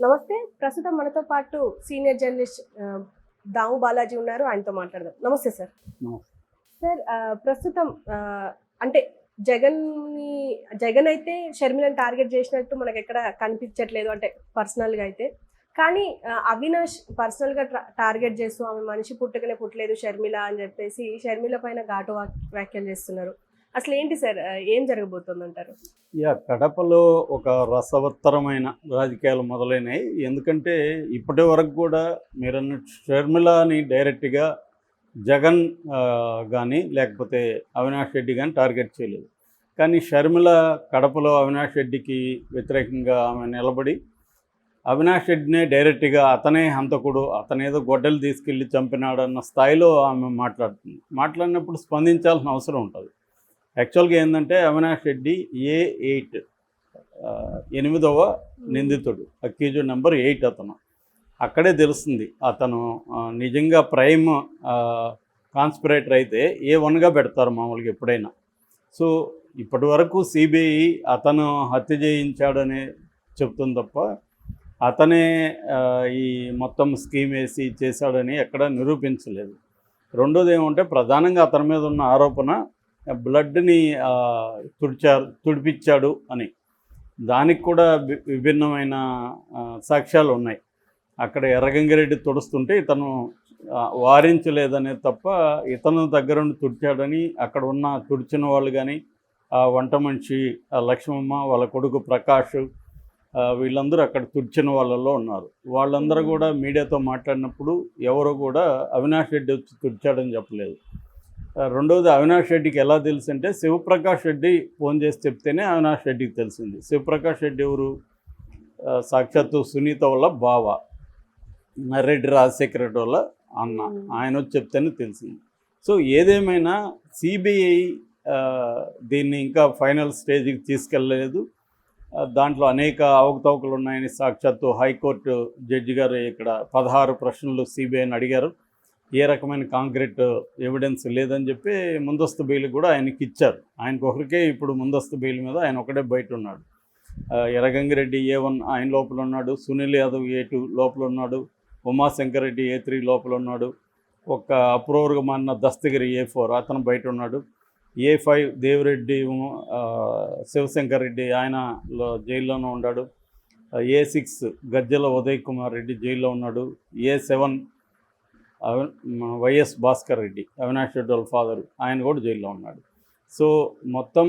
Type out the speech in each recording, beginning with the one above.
నమస్తే. ప్రస్తుతం మనతో పాటు సీనియర్ జర్నలిస్ట్ దాము బాలాజీ ఉన్నారు. ఆయనతో మాట్లాడదాం. నమస్తే సార్. సార్ ప్రస్తుతం అంటే జగన్ జగన్ అయితే షర్మిలను టార్గెట్ చేసినట్టు మనకి ఎక్కడ కనిపించట్లేదు అంటే పర్సనల్గా అయితే. కానీ అవినాష్ పర్సనల్గా ట్రా- టార్గెట్ చేస్తూ ఆమె మనిషి పుట్టకనే పుట్టలేదు షర్మిల అని చెప్పేసి షర్మిల పైన ఘాటు వ్యాఖ్యలు చేస్తున్నారు. అసలు ఏంటి సార్ ఏం జరగబోతుంది అంటారు యా కడపలో ఒక రసవత్తరమైన రాజకీయాలు మొదలైనాయి. ఎందుకంటే ఇప్పటి వరకు కూడా మీరు షర్మిలాని షర్మిలని డైరెక్ట్గా జగన్ కానీ లేకపోతే అవినాష్ రెడ్డి కానీ టార్గెట్ చేయలేదు. కానీ షర్మిల కడపలో అవినాష్ రెడ్డికి వ్యతిరేకంగా ఆమె నిలబడి అవినాష్ రెడ్డినే డైరెక్ట్గా అతనే హంతకుడు అతనేదో గొడ్డలు తీసుకెళ్ళి చంపినాడన్న స్థాయిలో ఆమె మాట్లాడుతుంది. మాట్లాడినప్పుడు స్పందించాల్సిన అవసరం ఉంటుంది. యాక్చువల్గా ఏంటంటే అవినాష్ రెడ్డి ఏ ఎయిట్ ఎనిమిదవ నిందితుడు. అక్యూజ్డ్ నెంబర్ ఎయిట్ అతను. అక్కడే తెలుస్తుంది అతను నిజంగా ప్రైమ్ కాన్స్పిరేటర్ అయితే ఏ వన్గా పెడతారు మామూలుగా ఎప్పుడైనా. సో ఇప్పటి వరకు సిబిఐ అతను హత్య చేయించాడనే చెప్తుంది తప్ప అతనే ఈ మొత్తం స్కీమ్ వేసి చేశాడని ఎక్కడ నిరూపించలేదు. రెండోది ఏమంటే ప్రధానంగా అతని మీద ఉన్న ఆరోపణ బ్లడ్ని తుడిచారు తుడిపించాడు అని. దానికి కూడా విభిన్నమైన సాక్ష్యాలు ఉన్నాయి. అక్కడ ఎర్రగంగిరెడ్డి తుడుస్తుంటే ఇతను వారించలేదనే తప్ప ఇతను దగ్గరుండి తుడిచాడని అక్కడ ఉన్న తుడిచిన వాళ్ళు కానీ ఆ వంట మనిషి ఆ లక్ష్మమ్మ వాళ్ళ కొడుకు ప్రకాష్ వీళ్ళందరూ అక్కడ తుడిచిన వాళ్ళలో ఉన్నారు. వాళ్ళందరూ కూడా మీడియాతో మాట్లాడినప్పుడు ఎవరు కూడా అవినాష్ రెడ్డి వచ్చి తుడిచాడని చెప్పలేదు. ఆ, రెండవది అవినాష్ రెడ్డికి ఎలా తెలుసు అంటే శివప్రకాష్ రెడ్డి ఫోన్ చేసి చెప్తేనే అవినాష్ రెడ్డికి తెలిసింది. శివప్రకాష్ రెడ్డి ఎవరు? సాక్షాత్తు సునీత వల్ల బావ. నర్రెడ్డి రాజశేఖర రెడ్డి వల్ల అన్న. ఆయన వచ్చి చెప్తేనే తెలిసింది. సో ఏదేమైనా సిబిఐ దీన్ని ఇంకా ఫైనల్ స్టేజ్కి తీసుకెళ్ళలేదు. దాంట్లో అనేక అవకతవకలు ఉన్నాయని సాక్షాత్తు హైకోర్టు జడ్జి గారు ఇక్కడ పదహారు ప్రశ్నలు సిబిఐని అడిగారు. ఏ రకమైన కాంక్రీట్ ఎవిడెన్స్ లేదని చెప్పి ముందస్తు బెయిల్ కూడా ఆయనకి ఇచ్చారు. ఆయనకు ఒకరికే ఇప్పుడు ముందస్తు బెయిల్ మీద ఆయన ఒకటే బయట ఉన్నాడు. ఆ, ఎర్రగంగిరెడ్డి ఏ వన్ ఆయన లోపల ఉన్నాడు సునీల్ యాదవ్ ఏ టూ లోపల ఉన్నాడు ఉమాశంకర్ రెడ్డి ఏ త్రీ లోపల ఉన్నాడు ఒక అప్రూవర్గా మారిన దస్తగిరి ఏ ఫోర్ అతను బయట ఉన్నాడు. ఏ ఫైవ్ దేవిరెడ్డి శివశంకర్ రెడ్డి ఆయన జైల్లోనే ఉన్నాడు. ఏ సిక్స్ గజ్జల ఉదయ్ కుమార్ రెడ్డి జైల్లో ఉన్నాడు. A seven YS Bhaskar Reddy Avinash Reddy వాళ్ళ ఫాదర్ ఆయన కూడా జైల్లో ఉన్నాడు. సో మొత్తం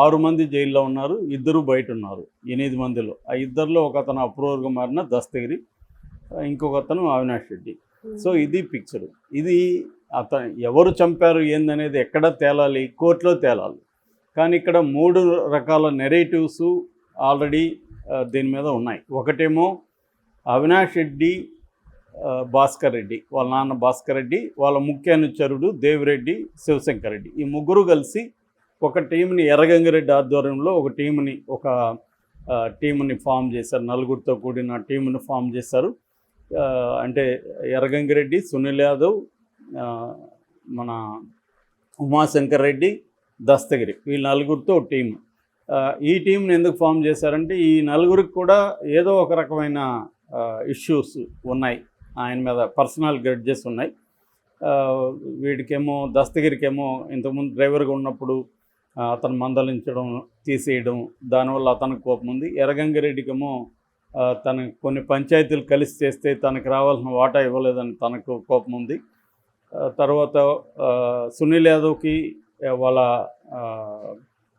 ఆరు మంది జైల్లో ఉన్నారు ఇద్దరు బయట ఉన్నారు ఎనిమిది మందిలో. ఆ ఇద్దరిలో ఒక అతను అప్రూవర్గా మారిన దస్తగిరి ఇంకొక అతను అవినాష్ రెడ్డి. సో ఇది పిక్చర్ ఇది అతను ఎవరు చంపారు ఏందనేది ఎక్కడ తేలాలి కోర్టులో తేలాలి. కానీ ఇక్కడ మూడు రకాల నెరేటివ్స్ ఆల్రెడీ ఆ, దీని మీద ఉన్నాయి. ఒకటేమో అవినాష్ రెడ్డి భాస్కర్ రెడ్డి వాళ్ళ నాన్న భాస్కర్ రెడ్డి వాళ్ళ ముఖ్య అనుచరుడు దేవిరెడ్డి శివశంకర్ రెడ్డి. ఈ ముగ్గురు కలిసి ఒక టీంని ఎర్రగంగిరెడ్డి ఆధ్వర్యంలో ఒక టీంని ఒక టీంని ఫామ్ చేశారు. నలుగురితో కూడిన టీంని ఫామ్ చేశారు. అంటే ఎర్రగంగిరెడ్డి సునీల్ యాదవ్ మన ఉమాశంకర్ రెడ్డి దస్తగిరి ఈ నలుగురితో ఒక టీం ఈ టీంని ఎందుకు ఫామ్ చేశారంటే ఈ నలుగురికి కూడా ఏదో ఒక రకమైన ఇష్యూస్ ఉన్నాయి. ఆయన మీద పర్సనల్ గ్రెడ్జెస్ ఉన్నాయి. వీడికేమో దస్తగిరికేమో ఇంతకుముందు డ్రైవర్గా ఉన్నప్పుడు అతను మందలించడం తీసేయడం దానివల్ల అతనికి కోపం ఉంది. ఎర్రగంగిరెడ్డికేమో తన కొన్ని పంచాయతీలు కలిసి చేస్తే తనకు రావాల్సిన వాటా ఇవ్వలేదని తనకు కోపం ఉంది. తర్వాత సునీల్ యాదవ్కి వాళ్ళ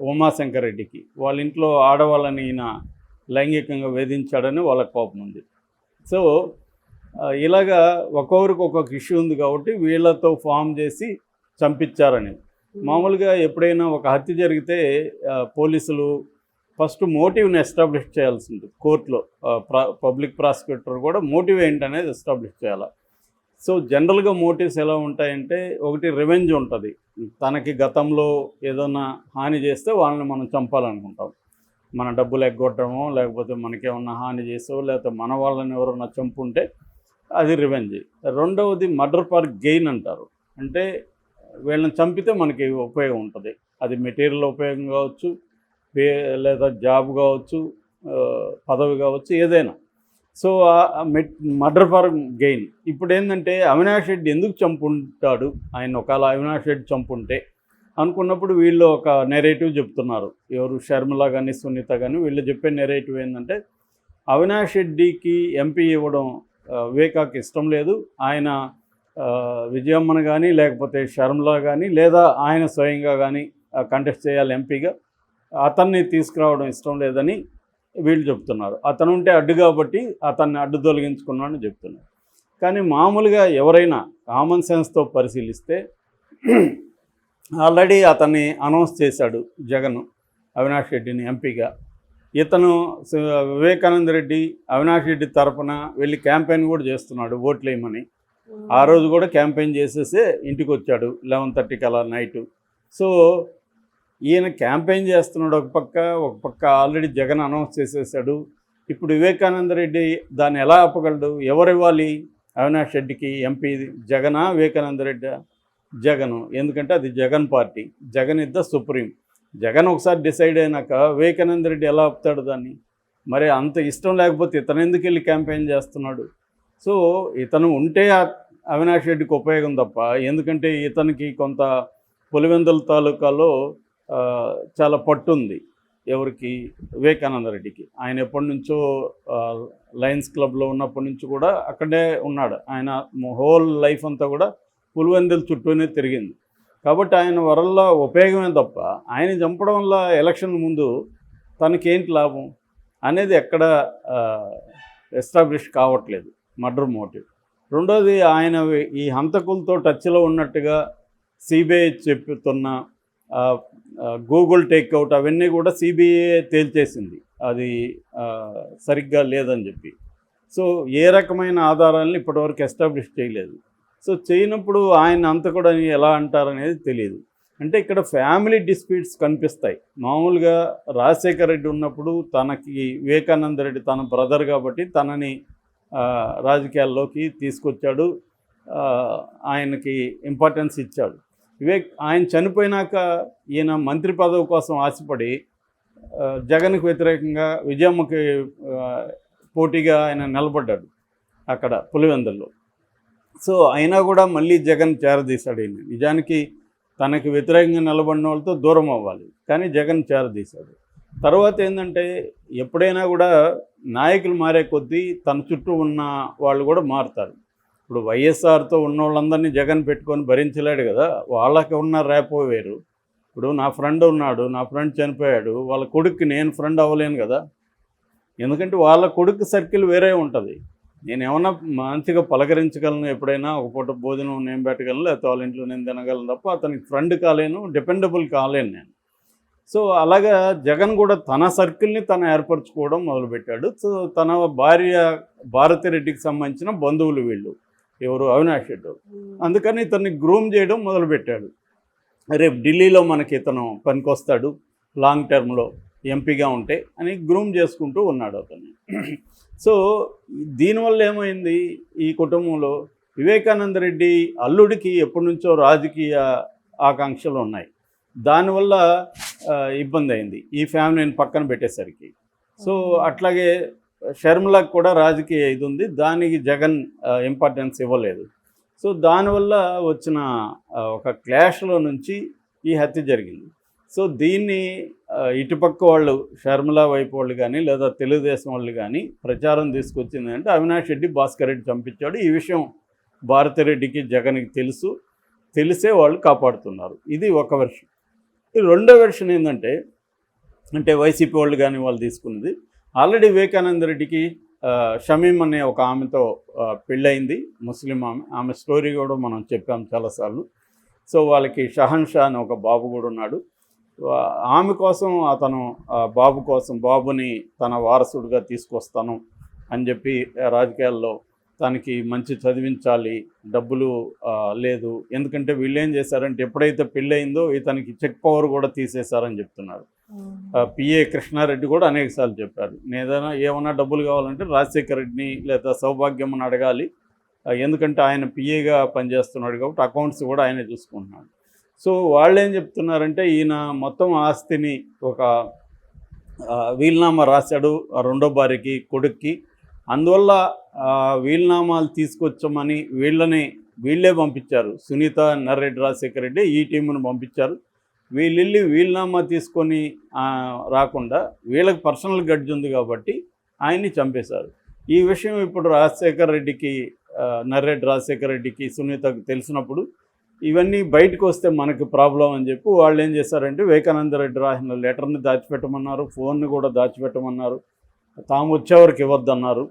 ఉమాశంకర్ రెడ్డికి వాళ్ళ ఇంట్లో ఆడవాళ్ళని ఈయన లైంగికంగా వేధించాడని వాళ్ళ కోపం ఉంది. సో ఇలాగా ఒక్కొక్కరికి ఒక్కొక్క ఇష్యూ ఉంది కాబట్టి వీళ్ళతో ఫామ్ చేసి చంపించారని. మామూలుగా ఎప్పుడైనా ఒక హత్య జరిగితే పోలీసులు ఫస్ట్ మోటివ్ని ఎస్టాబ్లిష్ చేయాల్సి ఉంటుంది కోర్టులో పబ్లిక్ ప్రాసిక్యూటర్ కూడా మోటివ్ ఏంటనేది ఎస్టాబ్లిష్ చేయాలి. సో జనరల్గా మోటివ్స్ ఎలా ఉంటాయంటే ఒకటి రివెంజ్ ఉంటుంది. తనకి గతంలో ఏదైనా హాని చేస్తే వాళ్ళని మనం చంపాలనుకుంటాం. మన డబ్బులు ఎగ్గొట్టడమో లేకపోతే మనకేమన్నా హాని చేసో లేకపోతే మన వాళ్ళని ఎవరన్నా చంపుంటే అది రివెంజ్ రెండవది మర్డర్ ఫర్ గెయిన్ అంటారు. అంటే వీళ్ళని చంపితే మనకి ఉపయోగం ఉంటుంది. అది మెటీరియల్ ఉపయోగం కావచ్చు పే లేదా జాబ్ కావచ్చు పదవి కావచ్చు ఏదైనా. సో మర్డర్ ఫర్ గెయిన్ ఇప్పుడు ఏంటంటే అవినాష్ రెడ్డి ఎందుకు చంపుంటాడు? ఆయన ఒకవేళ అవినాష్ రెడ్డి చంపుంటే అనుకున్నప్పుడు వీళ్ళు ఒక నెరేటివ్ చెప్తున్నారు. ఎవరు షర్మిల కానీ సునీత కానీ వీళ్ళు చెప్పే నెరేటివ్ ఏంటంటే అవినాష్ రెడ్డికి ఎంపీ ఇవ్వడం వివేకాకి ఇష్టం లేదు. ఆయన విజయమ్మను కానీ లేకపోతే షర్మిల కానీ లేదా ఆయన స్వయంగా కానీ కంటెస్ట్ చేయాలి ఎంపీగా. అతన్ని తీసుకురావడం ఇష్టం లేదని వీళ్ళు చెప్తున్నారు. అతను ఉంటే అడ్డు కాబట్టి అతన్ని అడ్డు తొలగించుకున్నాడని చెప్తున్నారు. కానీ మామూలుగా ఎవరైనా కామన్ సెన్స్తో పరిశీలిస్తే ఆల్రెడీ అతన్ని అనౌన్స్ చేశాడు జగన్ అవినాష్ రెడ్డిని ఎంపీగా. ఇతను వివేకానంద రెడ్డి అవినాష్ రెడ్డి తరపున వెళ్ళి క్యాంపెయిన్ కూడా చేస్తున్నాడు ఓట్లు వేయమని. ఆ రోజు కూడా క్యాంపెయిన్ చేసేసి ఇంటికి వచ్చాడు లెవెన్ థర్టీకి అలా నైట్. సో ఈయన క్యాంపెయిన్ చేస్తున్నాడు ఒక పక్క ఒక పక్క ఆల్రెడీ జగన్ అనౌన్స్ చేసేసాడు. ఇప్పుడు వివేకానంద రెడ్డి దాన్ని ఎలా ఆపగలడు? ఎవరు ఇవ్వాలి? అవినాష్ రెడ్డికి ఎంపీ జగనా వివేకానంద రెడ్డి? జగను. ఎందుకంటే అది జగన్ పార్టీ. జగన్ ఇద్ద సుప్రీం. జగన్ ఒకసారి డిసైడ్ అయినాక వివేకానంద రెడ్డి ఎలా ఆపుతాడు దాన్ని? మరి అంత ఇష్టం లేకపోతే ఇతను ఎందుకు వెళ్ళి క్యాంపెయిన్ చేస్తున్నాడు? సో ఇతను ఉంటే అవినాష్ రెడ్డికి ఉపయోగం తప్ప ఎందుకంటే ఇతనికి కొంత పులివెందుల తాలూకాలో చాలా పట్టుంది ఎవరికి? వివేకానంద రెడ్డికి. ఆయన ఎప్పటి నుంచో లయన్స్ క్లబ్లో ఉన్నప్పటి నుంచి కూడా అక్కడే ఉన్నాడు. ఆయన హోల్ లైఫ్ అంతా కూడా పులివెందుల చుట్టూనే తిరిగింది. కాబట్టి ఆయన వరల్ల ఉపయోగమే తప్ప ఆయన చంపడం వల్ల ఎలక్షన్ ముందు తనకేంటి లాభం అనేది ఎక్కడ ఎస్టాబ్లిష్ కావట్లేదు. Murder motive. రెండోది ఆయన ఈ హంతకులతో టచ్లో ఉన్నట్టుగా సిబిఐ చెప్తున్న గూగుల్ టేక్అవుట్ అవన్నీ కూడా సిబిఐ తేల్చేసింది. అది సరిగ్గా లేదని చెప్పి. సో ఏ రకమైన ఆధారాలను ఇప్పటివరకు ఎస్టాబ్లిష్ చేయలేదు. సో చేయనప్పుడు ఆయన అంత కూడా ఎలా అంటారనేది తెలియదు అంటే ఇక్కడ ఫ్యామిలీ డిస్ప్యూట్స్ కనిపిస్తాయి. మామూలుగా రాజశేఖర రెడ్డి ఉన్నప్పుడు తనకి వివేకానంద రెడ్డి తన బ్రదర్ కాబట్టి తనని రాజకీయాల్లోకి తీసుకొచ్చాడు. ఆయనకి ఇంపార్టెన్స్ ఇచ్చాడు. వివేక్ ఆయన చనిపోయినాక ఈయన మంత్రి పదవి కోసం ఆశపడి జగన్కు జగన్కి వ్యతిరేకంగా విజయమ్మకి పోటీగా ఆయన నిలబడ్డాడు అక్కడ పులివెందుల్లో. సో అయినా కూడా మళ్ళీ జగన్ చేరదీశాడు ఈయన నిజానికి తనకి వ్యతిరేకంగా నిలబడిన వాళ్ళతో దూరం అవ్వాలి. కానీ జగన్ చేరదీశాడు. తర్వాత ఏంటంటే ఎప్పుడైనా కూడా నాయకులు మారే కొద్దీ తన చుట్టూ ఉన్న వాళ్ళు కూడా మారుతారు. ఇప్పుడు వైఎస్ఆర్తో ఉన్న వాళ్ళందరినీ జగన్ పెట్టుకొని భరించలేడు కదా. వాళ్ళకి ఉన్న రేపో వేరు. ఇప్పుడు నా ఫ్రెండ్ ఉన్నాడు నా ఫ్రెండ్ చనిపోయాడు వాళ్ళ కొడుక్కి నేను ఫ్రెండ్ అవ్వలేను కదా. ఎందుకంటే వాళ్ళ కొడుకు సర్కిల్ వేరే ఉంటుంది. నేను ఏమన్నా మంచిగా పలకరించగలను ఎప్పుడైనా ఒక పూట భోజనం నేను పెట్టగలను లేకపోతే వాళ్ళ ఇంట్లో నేను తినగలను తప్ప అతనికి ఫ్రెండ్ కాలేను డిపెండబుల్ కాలేను నేను. సో అలాగా జగన్ కూడా తన సర్కిల్ని తను ఏర్పరచుకోవడం మొదలుపెట్టాడు. సో తన భార్య భారతిరెడ్డికి సంబంధించిన బంధువులు వీళ్ళు ఎవరు? అవినాష్ రెడ్డి అందుకని ఇతన్ని గ్రూమ్ చేయడం మొదలుపెట్టాడు. రేపు ఢిల్లీలో మనకి ఇతను పనికొస్తాడు లాంగ్ టర్మ్లో ఎంపీగా ఉంటే అని గ్రూమ్ చేసుకుంటూ ఉన్నాడు అతన్ని. సో దీనివల్ల ఏమైంది ఈ కుటుంబంలో? వివేకానంద రెడ్డి అల్లుడికి ఎప్పటి నుంచో రాజకీయ ఆకాంక్షలు ఉన్నాయి. దానివల్ల ఇబ్బంది అయింది. ఈ ఫ్యామిలీని పక్కన పెట్టేసరికి. సో అట్లాగే షర్మిలకు కూడా రాజకీయ ఇది ఉంది. దానికి జగన్ ఇంపార్టెన్స్ ఇవ్వలేదు. సో దానివల్ల వచ్చిన ఒక క్లాష్లో నుంచి ఈ హత్య జరిగింది. సో దీన్ని ఇటుపక్క వాళ్ళు షర్మిలా వైపు వాళ్ళు కానీ లేదా తెలుగుదేశం వాళ్ళు కానీ ప్రచారం తీసుకొచ్చింది అంటే అవినాష్ రెడ్డి భాస్కర్ రెడ్డి చంపించాడు. ఈ విషయం భారతిరెడ్డికి జగన్కి తెలుసు. తెలిసే వాళ్ళు కాపాడుతున్నారు. ఇది ఒక వెర్షన్. ఈ రెండో వెర్షన్ ఏంటంటే అంటే వైసీపీ వాళ్ళు కానీ వాళ్ళు తీసుకున్నది. ఆల్రెడీ వివేకానంద రెడ్డికి షమీం అనే ఒక ఆమెతో పెళ్ళయింది. ముస్లిం ఆమె ఆమె స్టోరీ కూడా మనం చెప్పాం చాలాసార్లు. సో వాళ్ళకి షహన్ షా అని ఒక బాబు కూడా ఉన్నాడు. ఆమె కోసం అతను బాబు కోసం బాబుని తన వారసుడిగా తీసుకొస్తాను అని చెప్పి రాజకీయాల్లో తనకి మంచి చదివించాలి డబ్బులు లేదు. ఎందుకంటే వీళ్ళు ఏం చేశారంటే ఎప్పుడైతే పెళ్ళయిందో ఇతనికి చెక్ పవర్ కూడా తీసేశారని చెప్తున్నారు. పిఏ కృష్ణారెడ్డి కూడా అనేకసార్లు చెప్పారు. ఏదైనా ఏమన్నా డబ్బులు కావాలంటే రాజశేఖర రెడ్డిని లేదా సౌభాగ్యమని అడగాలి. ఎందుకంటే ఆయన పిఏగా పనిచేస్తున్నాడు కాబట్టి అకౌంట్స్ కూడా ఆయనే చూసుకుంటున్నాడు. సో వాళ్ళు ఏం చెప్తున్నారంటే ఈయన మొత్తం ఆస్తిని ఒక వీలనామా రాశాడు రెండో భార్యకి కొడుక్కి. అందువల్ల వీలనామాలు తీసుకొచ్చామని వీళ్ళని వీళ్ళే పంపించారు. సునీత నర్రెడ్డి రాజశేఖర రెడ్డి ఈ టీమును పంపించారు. వీళ్ళు వెళ్ళి తీసుకొని రాకుండా వీళ్ళకి పర్సనల్ గడ్జ్ ఉంది కాబట్టి ఆయన్ని చంపేశారు. ఈ విషయం ఇప్పుడు రాజశేఖర రెడ్డికి నర్రెడ్డి రాజశేఖర రెడ్డికి సునీతకు తెలిసినప్పుడు ఇవన్నీ బయటకు వస్తే మనకు ప్రాబ్లం అని చెప్పి వాళ్ళు ఏం చేశారంటే వివేకానంద రెడ్డి రాసిన లెటర్ని దాచిపెట్టమన్నారు ఫోన్ని కూడా దాచిపెట్టమన్నారు. తాము వచ్చేవరకు ఇవ్వద్దన్నారు.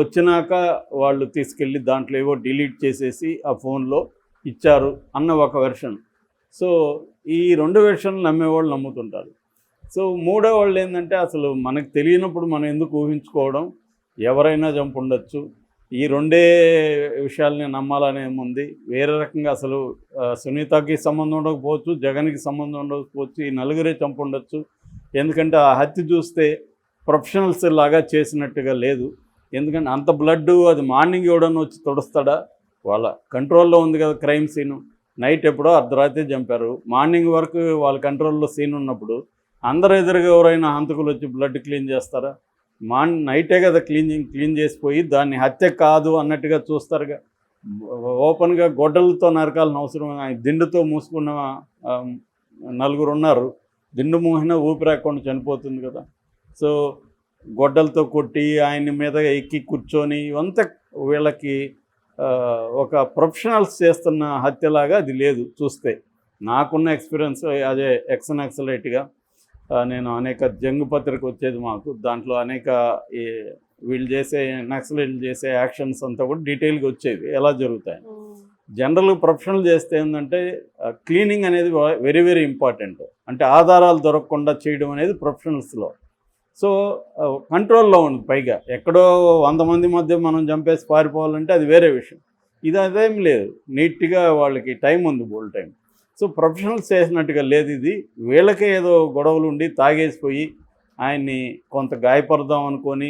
వచ్చినాక వాళ్ళు తీసుకెళ్ళి దాంట్లో ఏవో డిలీట్ చేసేసి ఆ ఫోన్లో ఇచ్చారు అన్న ఒక వెర్షన్. సో ఈ రెండు వెర్షన్లు నమ్మేవాళ్ళు నమ్ముతుంటారు. సో మూడో వాళ్ళు ఏంటంటే అసలు మనకు తెలియనప్పుడు మనం ఎందుకు ఊహించుకోవడం? ఎవరైనా చంపు ఉండొచ్చు. ఈ రెండే విషయాల్ని నమ్మాలనే ఉంది వేరే రకంగా అసలు సునీతకి సంబంధం ఉండకపోవచ్చు జగన్కి సంబంధం ఉండకపోవచ్చు ఈ నలుగురే చంపు ఉండొచ్చు. ఎందుకంటే ఆ హత్య చూస్తే ప్రొఫెషనల్స్ లాగా చేసినట్టుగా లేదు. ఎందుకంటే అంత బ్లడ్ అది మార్నింగ్ ఎవడన్నా వచ్చి తుడుస్తాడా? వాళ్ళ కంట్రోల్లో ఉంది కదా క్రైమ్ సీను. నైట్ ఎప్పుడో అర్ధరాత్రి చంపారు. మార్నింగ్ వరకు వాళ్ళ కంట్రోల్లో సీన్ ఉన్నప్పుడు అందరు ఎదురుగా ఎవరైనా హంతకులు వచ్చి బ్లడ్ క్లీన్ చేస్తారా? మాన్ నైటే కదా క్లీనింగ్ క్లీన్ చేసిపోయి దాన్ని హత్య కాదు అన్నట్టుగా చూస్తారుగా. ఓపెన్గా గొడ్డలతో నరకాలని అవసరం ఆయన దిండుతో మూసుకున్న నలుగురు ఉన్నారు. దిండు మూహిన ఊపిరాకుండా చనిపోతుంది కదా. సో గొడ్డలతో కొట్టి ఆయన మీద ఎక్కి కూర్చొని ఇవంతా వీళ్ళకి ఒక ప్రొఫెషనల్స్ చేస్తున్న హత్యలాగా అది లేదు చూస్తే. నాకున్న ఎక్స్పీరియన్స్ అదే ఎక్సన్ ఎక్సలైట్గా. నేను అనేక జంగు పత్రిక వచ్చేది మాకు. దాంట్లో అనేక ఈ వీళ్ళు చేసే నక్సలైట్లు చేసే యాక్షన్స్ అంతా కూడా డీటెయిల్గా వచ్చేవి. ఎలా జరుగుతాయి? జనరల్ ప్రొఫెషనల్ చేస్తే ఏంటంటే క్లీనింగ్ అనేది వెరీ వెరీ ఇంపార్టెంట్. అంటే ఆధారాలు దొరకకుండా చేయడం అనేది ప్రొఫెషనల్స్లో సో కంట్రోల్లో ఉంది పైగా. ఎక్కడో వంద మంది మధ్య మనం చంపేసి పారిపోవాలంటే అది వేరే విషయం. ఇది అదేం లేదు. నీట్గా వాళ్ళకి టైం ఉంది బోల్ టైం సో ప్రొఫెషనల్స్ చేసినట్టుగా లేదు ఇది. వీళ్ళకే ఏదో గొడవలు ఉండి తాగేసిపోయి ఆయన్ని కొంత గాయపడదాం అనుకొని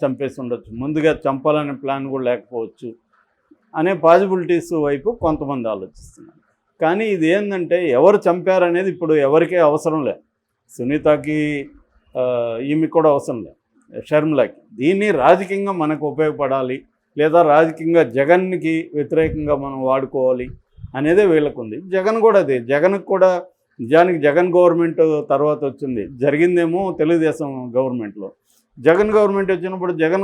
చంపేసి ఉండొచ్చు ముందుగా చంపాలనే ప్లాన్ కూడా లేకపోవచ్చు అనే పాసిబిలిటీస్ వైపు కొంతమంది ఆలోచిస్తున్నారు. కానీ ఇది ఏంటంటే ఎవరు చంపారనేది ఇప్పుడు ఎవరికీ అవసరం లే సునీతకి ఈమె కూడా అవసరం లే షర్మిలకి. దీన్ని రాజకీయంగా మనకు ఉపయోగపడాలి లేదా రాజకీయంగా జగన్కి వ్యతిరేకంగా మనం వాడుకోవాలి అనేదే వీళ్ళకు ఉంది జగన్ కూడా అది. జగన్కి కూడా నిజానికి జగన్ గవర్నమెంట్ తర్వాత వచ్చింది. జరిగిందేమో తెలుగుదేశం గవర్నమెంట్లో. జగన్ గవర్నమెంట్ వచ్చినప్పుడు జగన్